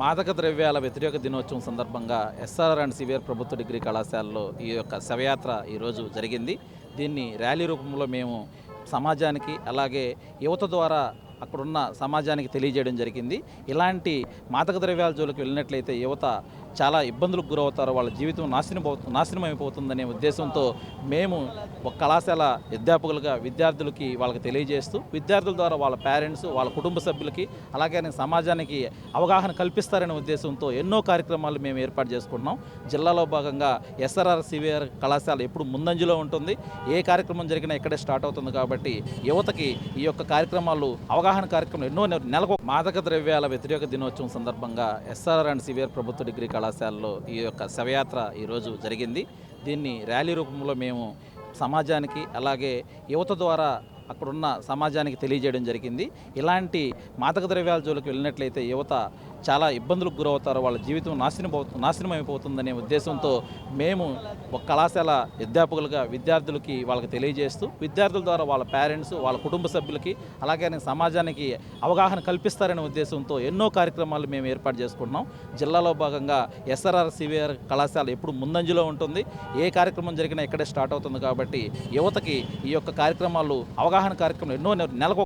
మాదక ద్రవ్యాల వ్యతిరేక దినోత్సవం సందర్భంగా ఎస్ఆర్ అండ్ సివిఆర్ ప్రభుత్వ డిగ్రీ కళాశాలలో ఈ యొక్క శవయాత్ర ఈరోజు జరిగింది. దీన్ని ర్యాలీ రూపంలో మేము సమాజానికి అలాగే యువత ద్వారా అక్కడున్న సమాజానికి తెలియజేయడం జరిగింది. ఇలాంటి మాదక ద్రవ్యాల జోలికి వెళ్ళినట్లయితే యువత చాలా ఇబ్బందులకు గురవుతారు వాళ్ళ జీవితం నాశనం నాశనం అయిపోతుందనే ఉద్దేశంతో మేము ఒక కళాశాల అధ్యాపకులుగా విద్యార్థులకి వాళ్ళకి తెలియజేస్తూ విద్యార్థుల ద్వారా వాళ్ళ పేరెంట్స్ వాళ్ళ కుటుంబ సభ్యులకి అలాగే సమాజానికి అవగాహన కల్పిస్తారనే ఉద్దేశంతో ఎన్నో కార్యక్రమాలు మేము ఏర్పాటు చేసుకుంటున్నాం. జిల్లాలో భాగంగా ఎస్ఆర్ఆర్ సివిఆర్ కళాశాల ఎప్పుడు ముందంజలో ఉంటుంది. ఏ కార్యక్రమం జరిగినా ఇక్కడే స్టార్ట్ అవుతుంది కాబట్టి యువతకి ఈ యొక్క కార్యక్రమాలు అవగాహన కార్యక్రమాలు ఎన్నో నెలకు మాదక ద్రవ్యాల వ్యతిరేక దినోత్సవం సందర్భంగా ఎస్ఆర్ఆర్ అండ్ సివిఆర్ ప్రభుత్వ డిగ్రీ కళాశాలలో ఈ యొక్క శవయాత్ర ఈరోజు జరిగింది. దీన్ని ర్యాలీ రూపంలో మేము సమాజానికి అలాగే యువత ద్వారా అక్కడున్న సమాజానికి తెలియజేయడం జరిగింది. ఇలాంటి మాదక ద్రవ్యాల జోలికి వెళ్ళినట్లయితే యువత చాలా ఇబ్బందులకు గురవుతారు. వాళ్ళ జీవితం నాశనం నాశనం అయిపోతుందనే ఉద్దేశంతో మేము ఒక కళాశాల అధ్యాపకులుగా విద్యార్థులకి వాళ్ళకి తెలియజేస్తూ విద్యార్థుల ద్వారా వాళ్ళ పేరెంట్స్ వాళ్ళ కుటుంబ సభ్యులకి అలాగే సమాజానికి అవగాహన కల్పిస్తారనే ఉద్దేశంతో ఎన్నో కార్యక్రమాలు మేము ఏర్పాటు చేసుకుంటున్నాం. జిల్లాలో భాగంగా ఎస్ఆర్ఆర్ సివిఆర్ కళాశాల ఎప్పుడు ముందంజలో ఉంటుంది. ఏ కార్యక్రమం జరిగినా ఇక్కడే స్టార్ట్ అవుతుంది కాబట్టి యువతకి ఈ యొక్క కార్యక్రమాలు అవగాహన కార్యక్రమాలు ఎన్నో నెలకొక నెలకు